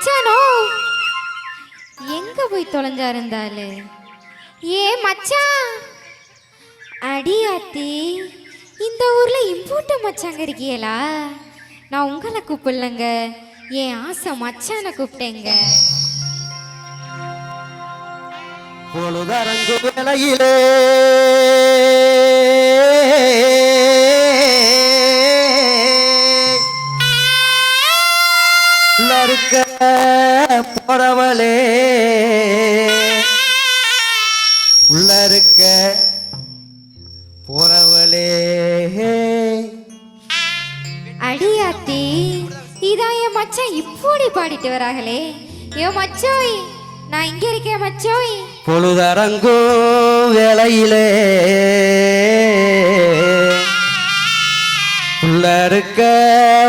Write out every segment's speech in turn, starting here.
மச்சானோ? எங்க போய் தொலைஞ்சா இருந்தாலு ஏ மச்சான் அடியாத்தி இந்த ஊர்ல இம்பூட்ட மச்சாங்க இருக்கியலா? நான் உங்களை கூப்பிடலங்க. என் ஆசை மச்சான கூப்பிட்டேங்க. பொழுதரங்கு வேலையிலே உள்ளருக்க போறவளே. உள்ளருக்க போறவளே. அடியாத்தி இதான் என் மச்சான் இப்படி பாடிட்டு வராங்களே ஏ மச்சோய் நான் இங்க இருக்கேன் மச்சோய். பொழுதரங்கு வேளையிலே. உள்ள இருக்க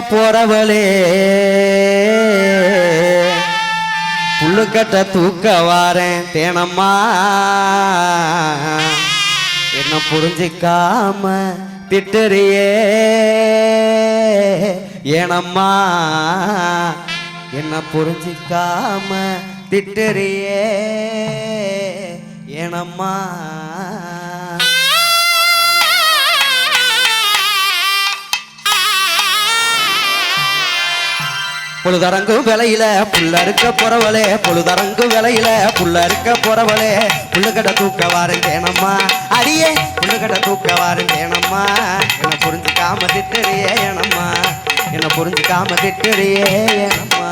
போறவளே. கட்ட தூக்க வாரேன் தேனம்மா. என்ன புரிஞ்சிக்காம திட்டறியே. ஏனம்மா என்ன புரிஞ்சிக்காம திட்டறியே. ஏனம்மா. பொழுதரங்கு விலையில புள்ள இருக்க புறவலே பொழுதரங்கு விலையில புள்ள இருக்க போறவளே. புள்ளுகட தூக்க வாரேன் அடியே புள்ளுக்கட தூக்க வாரேன் தேனம்மா என்ன புரிஞ்சுக்காம திட்டுறியே ஏனம்மா. என்ன புரிஞ்சுக்காம திட்டுறியே ஏனம்மா.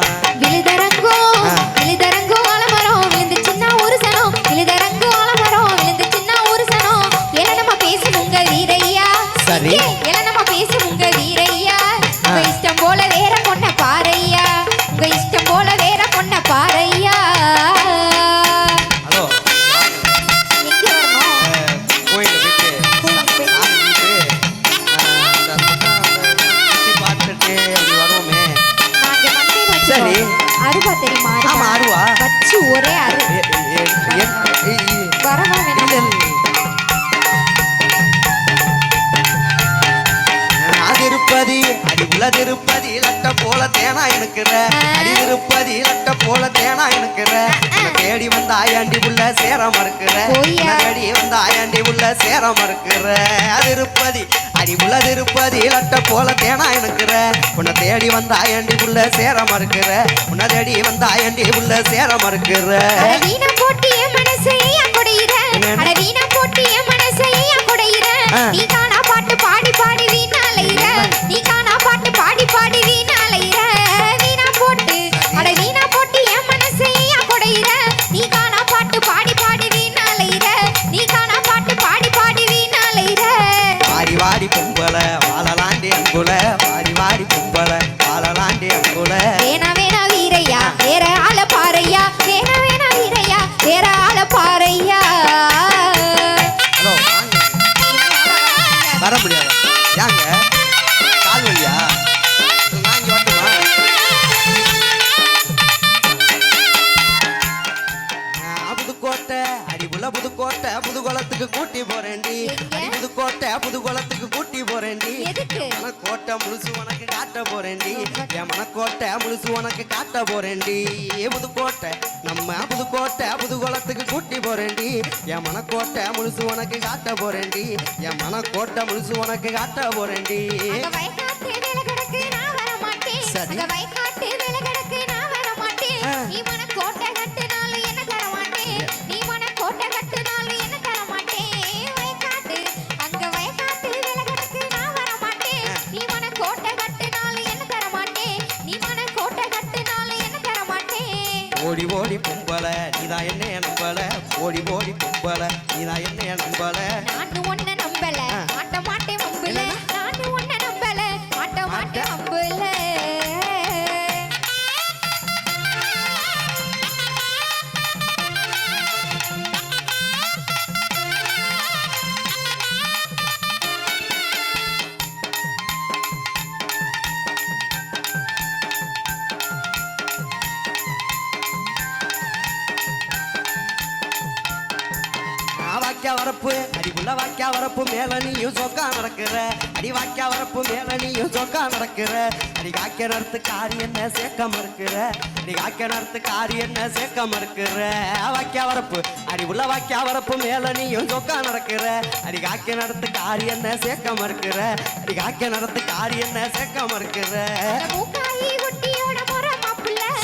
தெரியுமா? ஆமா, அருவா. வச்சு ஒரே அரு வரவா வேணாம் அடி உள்ள திருப்பதி லட்ட போல தேனா எனக்குற. அடி திருப்பதி லட்ட போல தேனா எனக்குற. தேடி வந்த ஆயாண்டி உள்ள சேர மறுக்கிற. தேடி வந்த ஆயாண்டி உள்ள சேர மறுக்கிற. அது இருப்பதி அடி உள்ள திருப்பதி லட்ட போல தேனா எனக்குற உன்னை தேடி வந்த ஆயாண்டி உள்ள சேர மறுக்கிற உன்னை தேடி வந்த ஆயாண்டி உள்ள சேர மறுக்கிற போட்டு என் மனசை குடையிற? போட்டு என் மனசை குடையிற? நீ காணா பாட்டு பாடி பாடி வீணா அலையிற. நீ காணா என் மனக்கோட்டை முழுசு உனக்கு காட்ட போறேன்டி. புதுக்கோட்டை நம்ம புதுக்கோட்டை புதுகுளத்துக்கு கூட்டி போறேன்டி. என் மனக்கோட்டை முழுசு உனக்கு காட்ட போறேன்டி. என் மனக்கோட்டை முழுசு உனக்கு காட்ட போறேன்டி. அங்க வயக்காட்டு வேலை கிடக்கு, நான் வர மாட்டேன். சரி. நீதான் என்ன நம்பல ஓடி ஓடி கும்பல. நீதான் என்ன நம்பல வரப்பு மேல நீயும் சொக்கா நடக்கிற. அடி வாக்கியா வரப்பு மேல நீயும் சொக்கா நடக்கிற. அடி காக்க நடத்து காரி என்ன சேர்க்க மறுக்கிற? அடி காக்க நடத்து காரி என்ன சேர்க்க மறுக்கிற? வாக்கியா வரப்பு. அடி உள்ள வாக்கியா வரப்பு மேல நீயும் சொக்கா நடக்கிற. அடி காக்க நடத்து காரி என்ன சேர்க்க மறுக்கிற? அடி காக்க நடத்து காரி என்ன சேர்க்க மறுக்கிற?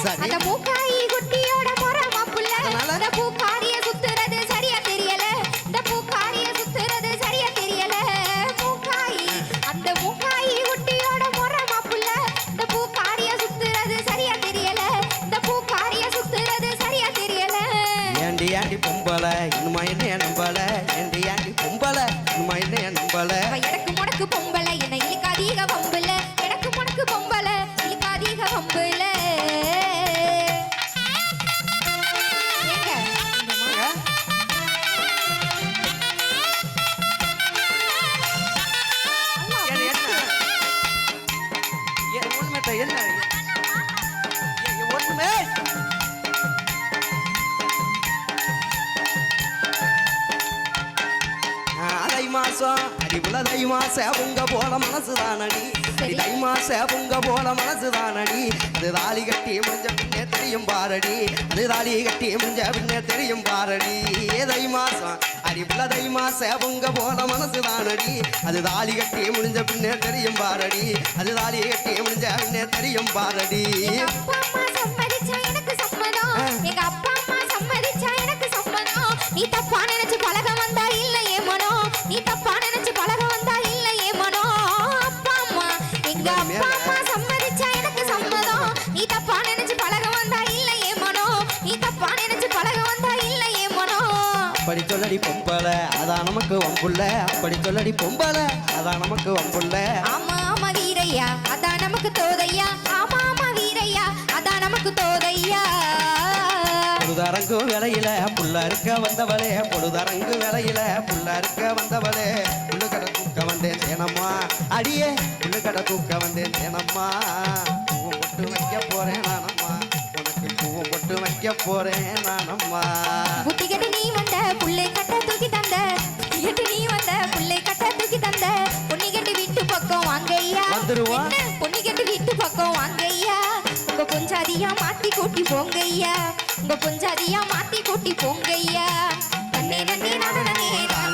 சரி. மூக்காயி குட்டியோட முறை மாப்புள்ள. அதனால? 第一个碰 மாசம் அடி புல தை மாச உங்க போல மனசுதானடி. அடி தை மாச உங்க போல மனசுதானடி. அது தாலி கட்டி முடிஞ்ச பின்னே தெரியும் பாரடி. அது தாலி கட்டி முடிஞ்ச பின்னே தெரியும் பாரடி. ஏ தை மாசம் அடி புல தை மாச உங்க போல மனசுதானடி. அது தாலி கட்டி முடிஞ்ச பின்னே தெரியும் பாரடி. அது தாலி கட்டி முடிஞ்ச பின்னே தெரியும் பாரடி. சொல்லடி பொம்பல அதான் நமக்கு வம்புள்ள அப்படி சொல்லடி பொம்பல அதான் நமக்கு வம்புள்ள ஆமா ஆமா வீரையா. அதான் நமக்கு தோதையா. ஆமா ஆமா வீரையா. அதான் நமக்கு தோதையா. பொழுதரங்கு வேலையில புள்ள இருக்க வந்தவளே. பொழுதரங்கு வேலையில புள்ள இருக்க வந்தவளே. புல்லு கடை தூக்க வந்தேன் தேனம்மா அடியே புல்லு கடை தூக்க வந்தேன் தேனம்மா பூவும் பொட்டு வைக்க போறேன் நானம்மா. உனக்கு பூவும் பொட்டு வைக்க போறேன் நானம்மா. புத்தி கெட்டு நீ வந்த புள்ளை வாங்கய்யா வந்துருவோம். என்ன பொன்னி வீட்டு பக்கம் வாங்கய்யா. உங்க பொஞ்சாதியா மாத்தி கூட்டி போங்கய்யா. உங்க பொஞ்சாதியா மாத்தி கூட்டி போங்கய்யா. நன்னே நன்னே நானே நன்னே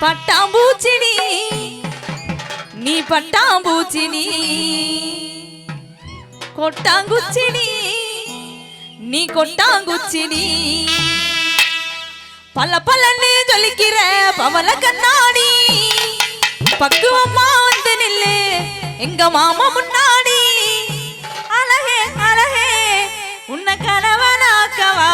பட்டாம்பூச்சினி. நீ பட்டாம்பூச்சினி. கொட்டாங்குச்சினி. நீ கொட்டாங்குச்சினி. பல பலன்னு சொல்லிக்கிற பவல கண்ணாடி. பக்குவமா வந்து நில்லு எங்க மாமா முன்னாடி. அழகே அழகே உன்னை கணவனாக்கவா?